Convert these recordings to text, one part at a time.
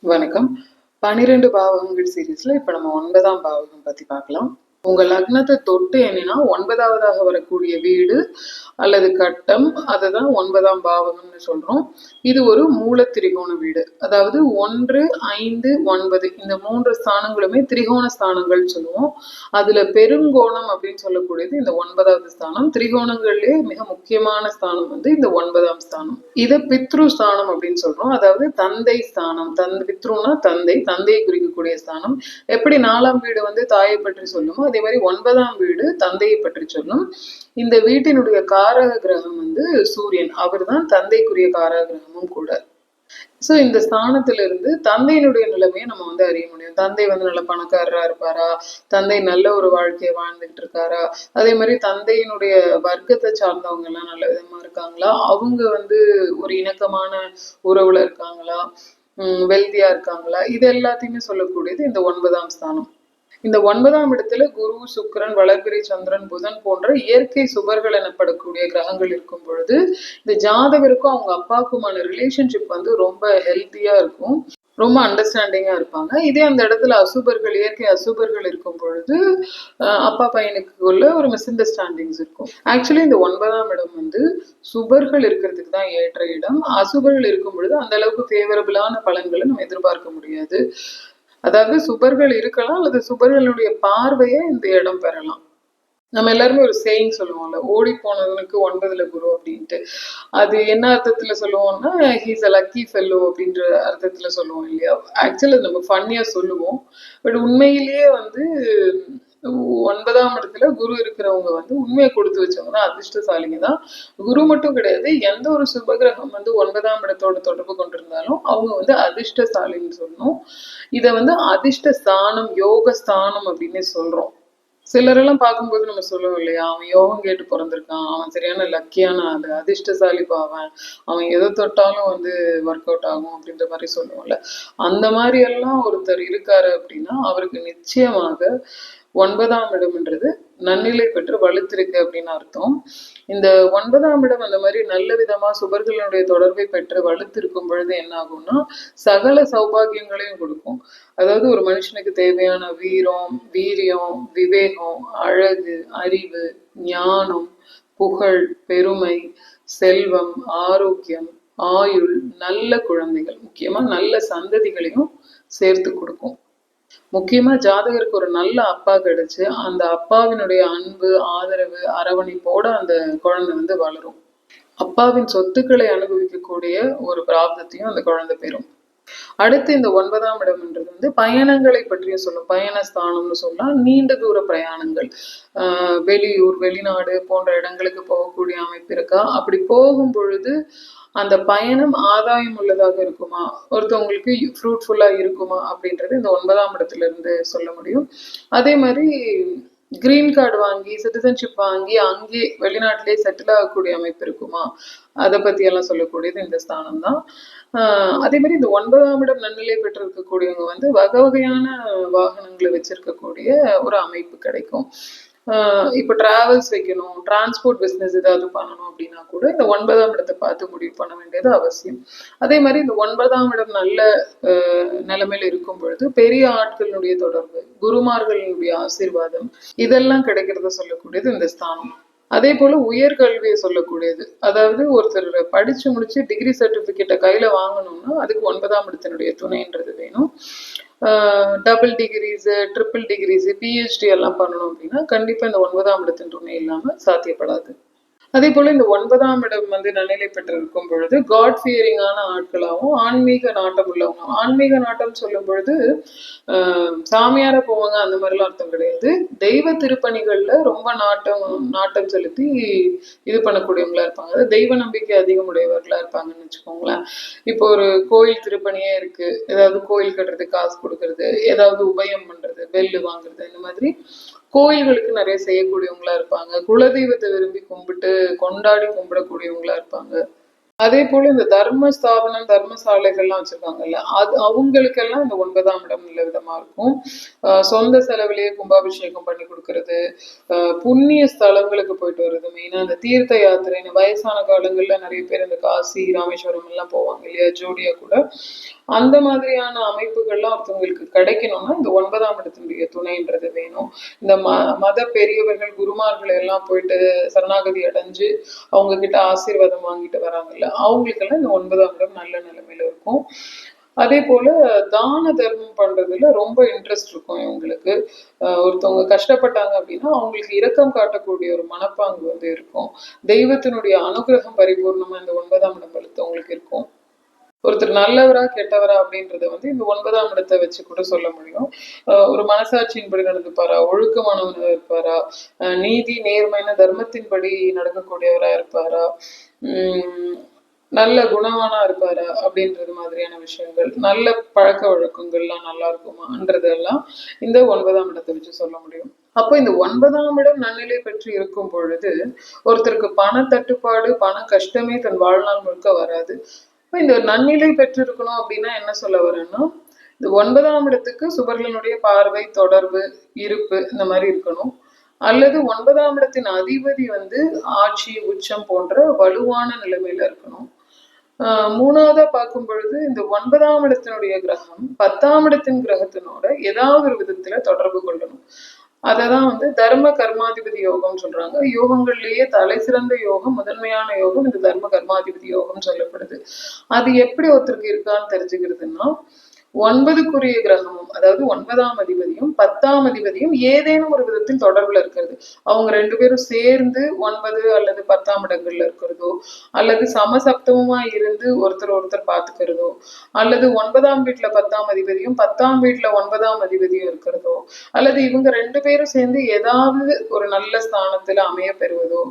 வணக்கம். பனிரெண்டு பாவகங்கள் சீரீஸ்ல இப்ப நம்ம ஒன்பதாம் பாவகம் பத்தி பார்க்கலாம். உங்க லக்னத்தை தொட்டு என்னன்னா ஒன்பதாவதாக வரக்கூடிய வீடு அல்லது கட்டம் அதுதான் ஒன்பதாம் பாவகம்னு சொல்றோம். இது ஒரு மூல திரிகோண வீடு. அதாவது ஒன்று ஐந்து ஒன்பது. இந்த மூன்று ஸ்தானங்களுமே திரிகோண ஸ்தானங்கள் சொல்லுவோம். அதுல பெருங்கோணம் அப்படின்னு சொல்லக்கூடியது இந்த ஒன்பதாவது ஸ்தானம். திரிகோணங்கள்லயே மிக முக்கியமான ஸ்தானம் வந்து இந்த ஒன்பதாம் ஸ்தானம். இதை பித்ரு ஸ்தானம் அப்படின்னு சொல்றோம். அதாவது தந்தை ஸ்தானம். தந்தை பித்ருனா தந்தை தந்தையை குறிக்கக்கூடிய ஸ்தானம். எப்படி நாலாம் வீடு வந்து தாயை பற்றி சொல்லுமோ அதே மாதிரி ஒன்பதாம் வீடு தந்தையை பற்றி சொல்லும் இந்த வீட்டினுடைய காரக கிரகம் வந்து சூரியன். அவர் தான் தந்தைக்குரிய காரக கிரகமும் கூட. சோ இந்த ஸ்தானத்துல இருந்து தந்தையினுடைய நிலைமையை நம்ம வந்து அறிய முடியும். தந்தை வந்து நல்ல பணக்காரரா இருப்பாரா? தந்தை நல்ல ஒரு வாழ்க்கையை வாழ்ந்துகிட்டு இருக்காரா? அதே மாதிரி தந்தையினுடைய வர்க்கத்தை சார்ந்தவங்க எல்லாம் நல்ல விதமா இருக்காங்களா? அவங்க வந்து ஒரு இணக்கமான உறவுல இருக்காங்களா? வெல்தியா இருக்காங்களா? இது எல்லாத்தையுமே சொல்லக்கூடியது இந்த ஒன்பதாம் ஸ்தானம். இந்த ஒன்பதாம் இடத்துல குரு சுக்கிரன் வளர்பிறை சந்திரன் புதன் போன்ற இயற்கை சுபர்கள் எனப்படக்கூடிய கிரகங்கள் இருக்கும் பொழுது இந்த ஜாதகருக்கும் அவங்க அப்பாவுக்குமான ரிலேஷன்ஷிப் வந்து ரொம்ப ஹெல்த்தியா இருக்கும். ரொம்ப அண்டர்ஸ்டாண்டிங்கா இருப்பாங்க. இதே அந்த இடத்துல அசுபர்கள் இயற்கை அசுபர்கள் இருக்கும் பொழுது அஹ் அப்பா பையனுக்குள்ள ஒரு மிஸ் அண்டர்ஸ்டாண்டிங்ஸ் இருக்கும். ஆக்சுவலி இந்த ஒன்பதாம் இடம் வந்து சுபர்கள் இருக்கிறதுக்கு தான் ஏற்ற இடம். அசுபர்கள் இருக்கும் பொழுது அந்த அளவுக்கு ஃபேவரபிளான பலன்களை நம்ம எதிர்பார்க்க முடியாது. அதாவது சுபர்கள் இருக்கலாம் அல்லது சுபர்களுடைய பார்வையை இந்த இடம் பெறலாம். நம்ம எல்லாருமே ஒரு சேயிங் சொல்லுவோம்ல ஓடி போனவனுக்கு ஒன்பதுல குரு அப்படின்ட்டு. அது என்ன அர்த்தத்துல சொல்லுவோம்னா ஹீஸ் அ லக்கி ஃபெல்லோ அப்படின்ற அர்த்தத்துல சொல்லுவோம் இல்லையா? ஆக்சுவலி நம்ம ஃபன்னியா சொல்லுவோம். பட் உண்மையிலேயே வந்து ஒன்பதாம் இடத்துல குரு இருக்கிறவங்க வந்து உண்மையை கொடுத்து வச்சவங்க தான் அதிர்ஷ்டசாலிங்க தான் குரு மட்டும் கிடையாது எந்த ஒரு சுபகிரகம் வந்து ஒன்பதாம் இடத்தோட தொடர்பு கொண்டிருந்தாலும் அவங்க வந்து அதிர்ஷ்டசாலின்னு சொல்லணும். இதை வந்து அதிர்ஷ்ட ஸ்தானம் யோக ஸ்தானம் அப்படின்னு சொல்றோம். சிலரெல்லாம் பார்க்கும்போது நம்ம சொல்லுவோம் இல்லையா அவன் யோகம் கேட்டு பிறந்திருக்கான் அவன் சரியான லக்கியான ஆளு அதிர்ஷ்டசாலி பாவன் அவன் எதை தொட்டாலும் வந்து ஒர்க் அவுட் ஆகும் அப்படின்ற மாதிரி சொல்லுவோம்ல. அந்த மாதிரி எல்லாம் ஒருத்தர் இருக்காரு அப்படின்னா அவருக்கு நிச்சயமாக ஒன்பதாம் இடம்ன்றது நன்னிலை பெற்று வலுத்திருக்கு அப்படின்னு அர்த்தம். இந்த ஒன்பதாம் இடம் அந்த மாதிரி நல்ல விதமா சுபர்களுடைய தொடர்பை பெற்று வலுத்திருக்கும் பொழுது என்ன ஆகும்னா சகல சௌபாகியங்களையும் கொடுக்கும். அதாவது ஒரு மனுஷனுக்கு தேவையான வீரம் வீரியம் விவேகம் அழகு அறிவு ஞானம் புகழ் பெருமை செல்வம் ஆரோக்கியம் ஆயுள் நல்ல குழந்தைகள் முக்கியமா நல்ல சந்ததிகளையும் சேர்த்து கொடுக்கும். முக்கியமா ஜாதகருக்கு ஒரு நல்ல அப்பா கிடைச்சு அந்த அப்பாவினுடைய அன்பு ஆதரவு அரவணைப்போட அந்த குழந்தை வந்து வளரும். அப்பாவின் சொத்துக்களை அனுபவிக்கக்கூடிய ஒரு பிராப்தத்தையும் அந்த குழந்தை பெறும். அடுத்து இந்த ஒன்பதாம் இடம்ன்றது வந்து பயணங்களை பற்றிய சொல்லும். பயண ஸ்தானம்னு சொல்லலாம் நீண்ட தூர பிரயாணங்கள். ஆஹ் வெளியூர் வெளிநாடு போன்ற இடங்களுக்கு போகக்கூடிய அமைப்பு இருக்கா? அப்படி போகும் பொழுது அந்த பயணம் ஆதாயம் உள்ளதாக இருக்குமா? ஒருத்தவங்களுக்கு ஃப்ரூட்ஃபுல்லா இருக்குமா? அப்படின்றது இந்த ஒன்பதாம் இடத்துல இருந்து சொல்ல முடியும். அதே மாதிரி கிரீன் கார்டு வாங்கி சிட்டிசன்ஷிப் வாங்கி அங்கே வெளிநாட்டிலே செட்டில் ஆகக்கூடிய அமைப்பு இருக்குமா? அதை பத்தி எல்லாம் சொல்லக்கூடியது இந்த ஸ்தானம் தான் அதே மாதிரி இந்த ஒன்பதாம் இடம் நன்னிலை பெற்றிருக்கக்கூடியவங்க வந்து வகை வகையான வாகனங்களை வச்சிருக்கக்கூடிய ஒரு அமைப்பு கிடைக்கும். இப்போ டிராவல்ஸ் வைக்கணும் டிரான்ஸ்போர்ட் பிஸ்னஸ் ஏதாவது பண்ணணும் அப்படின்னா கூட இந்த ஒன்பதாம் இடத்தை பார்த்து முடிவு பண்ண வேண்டியது அவசியம். அதே மாதிரி இந்த ஒன்பதாம் இடம் நல்ல நிலைமையில இருக்கும் பொழுது பெரிய ஆட்களுடைய தொடர்பு குருமார்களினுடைய ஆசீர்வாதம் இதெல்லாம் கிடைக்கிறத சொல்லக்கூடியது இந்த ஸ்தானம். அதே போல உயர்கல்வியை சொல்லக்கூடியது. அதாவது ஒருத்தர் படிச்சு முடிச்சு டிகிரி சர்டிபிகேட்டை கையில வாங்கணும்னா அதுக்கு ஒன்பதாம் இடத்தினுடைய துணைன்றது வேணும். Double degrees triple degrees PhD எல்லாம் பண்ணணும் அப்படின்னா கண்டிப்பா இந்த ஒன்பதாம் இடத்தின் துணை இல்லாம சாத்தியப்படாது. அதே போல இந்த ஒன்பதாம் இடம் வந்து நன்னிலை பெற்றிருக்கும் பொழுது காட் ஃபியரிங்கான ஆட்களாகவும் ஆன்மீக நாட்டம் உள்ளவங்க ஆன்மீக நாட்டம் சொல்லும் பொழுது சாமியார போவாங்க அந்த மாதிரிலாம் அர்த்தம் கிடையாது. தெய்வ திருப்பணிகள்ல ரொம்ப நாட்டம் நாட்டம் செலுத்தி இது பண்ணக்கூடியவங்களா இருப்பாங்க. அதாவது தெய்வ நம்பிக்கை அதிகமுடையவர்களா இருப்பாங்கன்னு வச்சுக்கோங்களேன். இப்போ ஒரு கோயில் திருப்பணியே இருக்கு. ஏதாவது கோயில் கட்டுறது காசு கொடுக்கறது ஏதாவது உபயம் பண்றது பெல்லு வாங்குறது இந்த மாதிரி கோயில்களுக்கு நிறைய செய்யக்கூடியவங்களா இருப்பாங்க. குலதெய்வத்தை விரும்பி கும்பிட்டு கொண்டாடி கும்பிடக்கூடியவங்களா இருப்பாங்க. அதே போல இந்த தர்ம ஸ்தாபனம் தர்மசாலைகள்லாம் வச்சிருக்காங்கல்ல அது அவங்களுக்கெல்லாம் இந்த ஒன்பதாம் இடம் நல்ல விதமா இருக்கும். ஆஹ் சொந்த செலவிலேயே கும்பாபிஷேகம் பண்ணி கொடுக்கறது ஆஹ் புண்ணிய ஸ்தலங்களுக்கு போயிட்டு வர்றது மெயினா இந்த தீர்த்த யாத்திரை இந்த வயசான காலங்கள்ல நிறைய பேர் இந்த காசி ராமேஸ்வரம் எல்லாம் போவாங்க இல்லையா ஜோடியா கூட. அந்த மாதிரியான அமைப்புகள்லாம் ஒருத்தவங்களுக்கு கிடைக்கணும்னா இந்த ஒன்பதாம் இடத்தினுடைய துணைன்றது வேணும். இந்த ம மத பெரியவர்கள் குருமார்கள் எல்லாம் போயிட்டு சரணாகதி அடைஞ்சு அவங்க கிட்ட ஆசீர்வாதம் வாங்கிட்டு வராங்கல்ல அவங்களுக்கெல்லாம் இந்த ஒன்பதாம் இடம் நல்ல நிலைமையில இருக்கும். அதே போல தான தர்மம் பண்றதுல ரொம்ப இன்ட்ரெஸ்ட் இருக்கும் இவங்களுக்கு. ஒருத்தவங்க கஷ்டப்பட்டாங்க அப்படின்னா அவங்களுக்கு இரக்கம் காட்டக்கூடிய ஒரு மனப்பாங்கு வந்து இருக்கும். தெய்வத்தினுடைய அனுகிரகம் பரிபூர்ணமா இந்த ஒன்பதாம் இடம் வலுத்தவங்களுக்கு இருக்கும். ஒருத்தர் நல்லவரா கெட்டவரா அப்படின்றத வந்து இந்த ஒன்பதாம் இடத்தை வச்சு கூட சொல்ல முடியும். ஆஹ் ஒரு மனசாட்சியின்படி நடந்துப்பாரா? ஒழுக்கமானவனா இருப்பாரா? நீதி நேர்மையான தர்மத்தின்படி நடக்கக்கூடியவரா இருப்பாரா? உம் நல்ல குணவானா இருப்பாரா அப்படின்றது மாதிரியான விஷயங்கள் நல்ல பழக்க வழக்கங்கள்லாம் நல்லா இருக்குமான்றதெல்லாம் இந்த ஒன்பதாம் இடத்தை வச்சு சொல்ல முடியும். அப்போ இந்த ஒன்பதாம் இடம் நன்னிலை பெற்று இருக்கும் பொழுது ஒருத்தருக்கு பண தட்டுப்பாடு பண கஷ்டமே தன் வாழ்நாள் முழுக்க வராது. இப்போ இந்த நன்னிலை பெற்றிருக்கணும் அப்படின்னா என்ன சொல்ல வரேன்னா இந்த ஒன்பதாம் இடத்துக்கு சுபர்களுடைய பார்வை தொடர்பு இருப்பு இந்த மாதிரி இருக்கணும். அல்லது ஒன்பதாம் இடத்தின் அதிபதி வந்து ஆட்சி உச்சம் போன்ற வலுவான நிலைமையில இருக்கணும். மூணாவதா பார்க்கும் பொழுது இந்த ஒன்பதாம் இடத்தினுடைய கிரகம் பத்தாம் இடத்தின் கிரகத்தினோட ஏதாவது ஒரு விதத்துல தொடர்பு கொள்ளணும். அததான் வந்து தர்ம கர்மாதிபதி யோகம் சொல்றாங்க. யோகங்கள்லயே தலை சிறந்த யோகம் முதன்மையான யோகம் இந்த தர்ம கர்மாதிபதி யோகம் சொல்லப்படுது. அது எப்படி ஒருத்தருக்கு இருக்கான்னு தெரிஞ்சுக்கிறதுன்னா ஒன்பதுக்குரிய கிரகமும் அதாவது ஒன்பதாம் அதிபதியும் பத்தாம் அதிபதியும் ஏதேனும் ஒரு விதத்தில் தொடர்புல இருக்கிறது. அவங்க ரெண்டு பேரும் சேர்ந்து ஒன்பது அல்லது பத்தாம் இடங்கள்ல இருக்கிறதோ அல்லது சமசப்தமுமா இருந்து ஒருத்தர் ஒருத்தர் பார்த்துக்கிறதோ அல்லது ஒன்பதாம் வீட்டுல பத்தாம் அதிபதியும் பத்தாம் வீட்டுல ஒன்பதாம் அதிபதியும் இருக்கிறதோ அல்லது இவங்க ரெண்டு பேரும் சேர்ந்து ஏதாவது ஒரு நல்ல ஸ்தானத்துல அமைய பெறுவதோ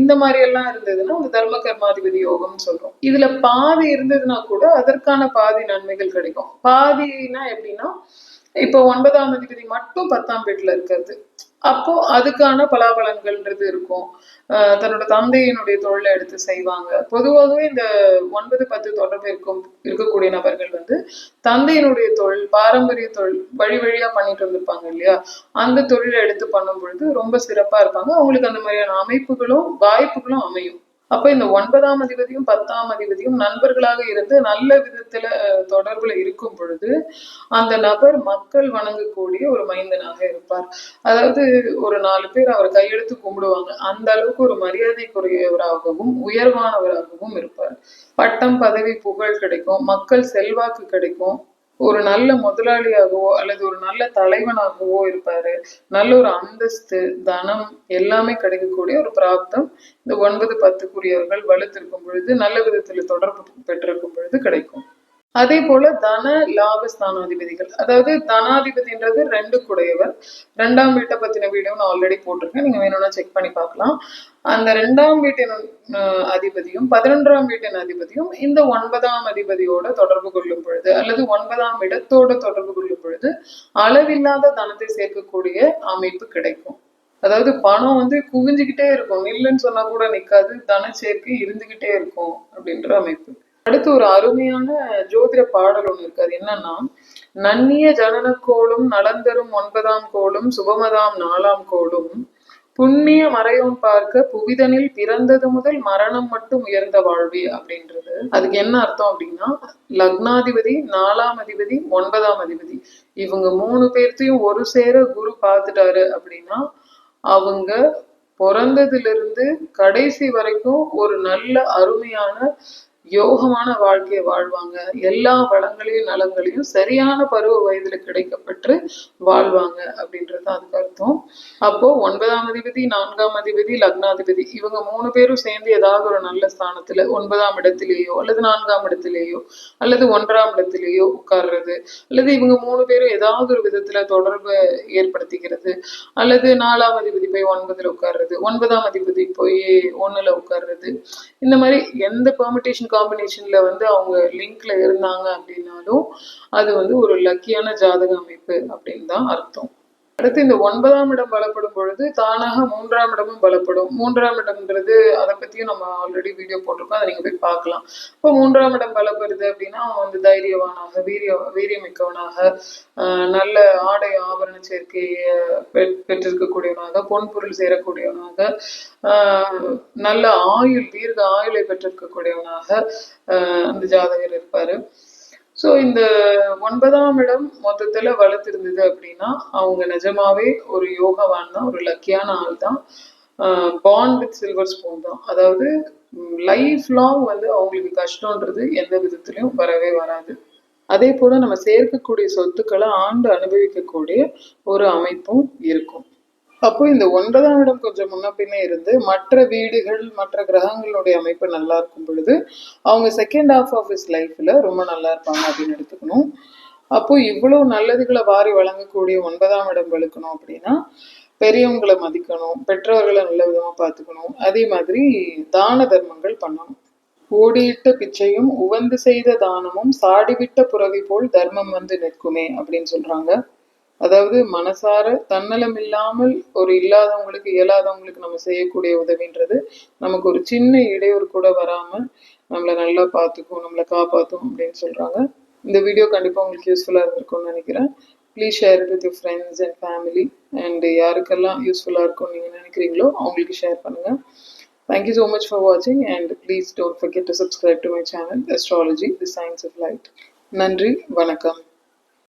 இந்த மாதிரி எல்லாம் இருந்ததுன்னா அந்த தர்ம கர்மாதிபதி யோகம்னு சொல்றோம். இதுல பாதி இருந்ததுன்னா கூட அதற்கான பாதி நன்மைகள் கிடைக்கும். பாதினா எப்படின்னா இப்போ ஒன்பதாம் அதிபதி மட்டும் பத்தாம் வீட்டுல இருக்கிறது. அப்போ அதுக்கான பலாபலன்கள்ன்றது இருக்கும். தன்னோட தந்தையினுடைய தொழிலை எடுத்து செய்வாங்க. பொதுவாகவே இந்த ஒன்பது பத்து தொடர்பு இருக்கும் இருக்கக்கூடிய நபர்கள் வந்து தந்தையினுடைய தொழில் பாரம்பரிய தொழில் வழி வழியா பண்ணிட்டு வந்திருப்பாங்க இல்லையா? அந்த தொழிலை எடுத்து பண்ணும் பொழுது ரொம்ப சிறப்பா இருப்பாங்க. அவங்களுக்கு அந்த மாதிரியான அமைப்புகளும் வாய்ப்புகளும் அமையும். அப்ப இந்த ஒன்பதாம் அதிபதியும் பத்தாம் அதிபதியும் நண்பர்களாக இருந்து நல்ல விதத்துல தொடர்புல இருக்கும் பொழுது அந்த நபர் மக்கள் வணங்கக்கூடிய ஒரு மைந்தனாக இருப்பார். அதாவது ஒரு நாலு பேர் அவர் கையெடுத்து கும்பிடுவாங்க. அந்த அளவுக்கு ஒரு மரியாதைக்குரியவராகவும் உயர்வானவராகவும் இருப்பார். பட்டம் பதவி புகழ் கிடைக்கும். மக்கள் செல்வாக்கு கிடைக்கும். ஒரு நல்ல முதலாளியாகவோ அல்லது ஒரு நல்ல தலைவனாகவோ இருப்பாரு. நல்ல ஒரு அந்தஸ்து தனம் எல்லாமே கிடைக்கக்கூடிய ஒரு பிராப்தம் இந்த ஒன்பது பத்துக்குரியவர்கள் வலுத்திருக்கும் பொழுது நல்ல விதத்துல தொடர்பு பெற்றிருக்கும் பொழுது கிடைக்கும். அதே போல தன லாபஸ்தானாதிபதிகள் அதாவது தனாதிபதின்றது ரெண்டு குடையவர். ரெண்டாம் வீட்டை பத்தின வீடியோ நான் ஆல்ரெடி போட்டிருக்கேன். நீங்க வேணும்னா செக் பண்ணி பார்க்கலாம். அந்த ரெண்டாம் வீட்டின் அதிபதியும் பதினொன்றாம் வீட்டின் அதிபதியும் இந்த ஒன்பதாம் அதிபதியோட தொடர்பு கொள்ளும் பொழுது அல்லது ஒன்பதாம் இடத்தோட தொடர்பு கொள்ளும் பொழுது அளவில்லாத தனத்தை சேர்க்கக்கூடிய அமைப்பு கிடைக்கும். அதாவது பணம் வந்து குவிஞ்சுக்கிட்டே இருக்கும். நில்லுன்னு சொன்னா கூட நிக்காது. தன சேர்க்கை இருந்துகிட்டே இருக்கும் அப்படின்ற அமைப்பு. அடுத்து ஒரு அருமையான ஜோதிட பாடல் ஒண்ணு இருக்கு. அது என்னன்னா நன்னிய ஜனனக்கோளும் நலந்தரும் ஒன்பதாம் கோளும் சுபமதாம் நாலாம் கோளும் புண்ணிய மறையோன் பார்க்க புவிதனில் பிறந்தது முதல் மரணம் மட்டும் உயர்ந்த வாழ்வி அப்படின்றது. அதுக்கு என்ன அர்த்தம் அப்படின்னா லக்னாதிபதி நாலாம் அதிபதி ஒன்பதாம் அதிபதி. இவங்க மூணு பேர்த்தையும் ஒரு சேர குரு பார்த்துட்டாரு அப்படின்னா அவங்க பிறந்ததுல இருந்து கடைசி வரைக்கும் ஒரு நல்ல அருமையான யோகமான வாழ்க்கையை வாழ்வாங்க. எல்லா வளங்களையும் நலங்களையும் சரியான பருவ வயதுல கிடைக்கப்பட்டு வாழ்வாங்க அப்படின்றது அதுக்கு அர்த்தம். அப்போ ஒன்பதாம் அதிபதி நான்காம் அதிபதி லக்னாதிபதி இவங்க மூணு பேரும் சேர்ந்து ஏதாவது ஒரு நல்ல ஸ்தானத்துல ஒன்பதாம் இடத்திலேயோ அல்லது நான்காம் இடத்திலேயோ அல்லது ஒன்றாம் இடத்திலேயோ உட்கார்றது அல்லது இவங்க மூணு பேரும் ஏதாவது ஒரு விதத்துல தொடர்பு ஏற்படுத்திக்கிறது அல்லது நாலாம் அதிபதி போய் ஒன்பதுல உட்கார்றது ஒன்பதாம் அதிபதி போய் ஒண்ணுல உட்கார்றது இந்த மாதிரி எந்த பெர்மிட்டேஷன் காம்பினேஷன்ல வந்து அவங்க லிங்க்ல இருந்தாங்க அப்படின்னாலும் அது வந்து ஒரு லக்கியான ஜாதக அமைப்பு அப்படின்னு தான் அர்த்தம். அடுத்து இந்த ஒன்பதாம் இடம் பலப்படும் பொழுது தானாக மூன்றாம் இடமும் பலப்படும். மூன்றாம் இடம்ன்றது அதை பத்தியும் நம்ம ஆல்ரெடி வீடியோ போட்டிருக்கோம். அதை நீங்க போய் பார்க்கலாம். இப்போ மூன்றாம் இடம் பலப்படுது அப்படின்னா அவன் வந்து தைரியவானாக வீரிய வீரியமிக்கவனாக ஆஹ் நல்ல ஆடை ஆபரண சேர்க்கையை பெற்றிருக்கக்கூடியவனாக பொன் பொருள் சேரக்கூடியவனாக ஆஹ் நல்ல ஆயுள் தீர்க்க ஆயுளை பெற்றிருக்கக்கூடியவனாக ஆஹ் அந்த ஜாதகர் இருப்பாரு. ஸோ இந்த ஒன்பதாம் இடம் மொத்தத்தில் வளர்த்துருந்தது அப்படின்னா அவங்க நிஜமாவே ஒரு யோகவான் தான் ஒரு லக்கியான ஆள் தான். பாண்ட் வித் சில்வர் ஸ்பூன் தான். அதாவது லைஃப் லாங் வந்து அவங்களுக்கு கஷ்டம்ன்றது எந்த விதத்துலையும் வரவே வராது. அதே போல நம்ம சேர்க்கக்கூடிய சொத்துக்களை ஆண்டு அனுபவிக்கக்கூடிய ஒரு அமைப்பும் இருக்கும். அப்போ இந்த ஒன்பதாம் இடம் கொஞ்சம் முன்ன பின்னே இருந்து மற்ற வீடுகள் மற்ற கிரகங்களுடைய அமைப்பு நல்லா இருக்கும் பொழுது அவங்க செகண்ட் ஹாஃப் ஆஃப் இஸ் லைஃப்ல ரொம்ப நல்லா இருப்பாங்க அப்படின்னு எடுத்துக்கணும். அப்போ இவ்வளவு நல்லதுகளை வாரி வழங்கக்கூடிய ஒன்பதாம் இடம் வெளுக்கணும் அப்படின்னா பெரியவங்களை மதிக்கணும் பெற்றோர்களை நல்ல விதமா பார்த்துக்கணும். அதே மாதிரி தான தர்மங்கள் பண்ணணும். ஓடியிட்ட பிச்சையும் உவந்து செய்த தானமும் சாடிவிட்ட புறவி போல் தர்மம் வந்து நிற்குமே அப்படின்னு சொல்றாங்க. அதாவது மனசார தன்னலம் இல்லாமல் ஒரு இல்லாதவங்களுக்கு இயலாதவங்களுக்கு நம்ம செய்யக்கூடிய உதவின்றது நமக்கு ஒரு சின்ன இடையூறு கூட வராம நம்மளை நல்லா பார்த்துக்கும் நம்மளை காப்பாற்றும் அப்படின்னு சொல்றாங்க. இந்த வீடியோ கண்டிப்பாக உங்களுக்கு யூஸ்ஃபுல்லாக இருந்திருக்கும்னு நினைக்கிறேன். Please share it with your friends and family and யாருக்கெல்லாம் யூஸ்ஃபுல்லாக இருக்கும்னு நீங்கள் நினைக்கிறீங்களோ அவங்களுக்கு ஷேர் பண்ணுங்க. Thank you so much for வாட்சிங் and please don't forget to subscribe to my channel astrology the science of light நன்றி வணக்கம்.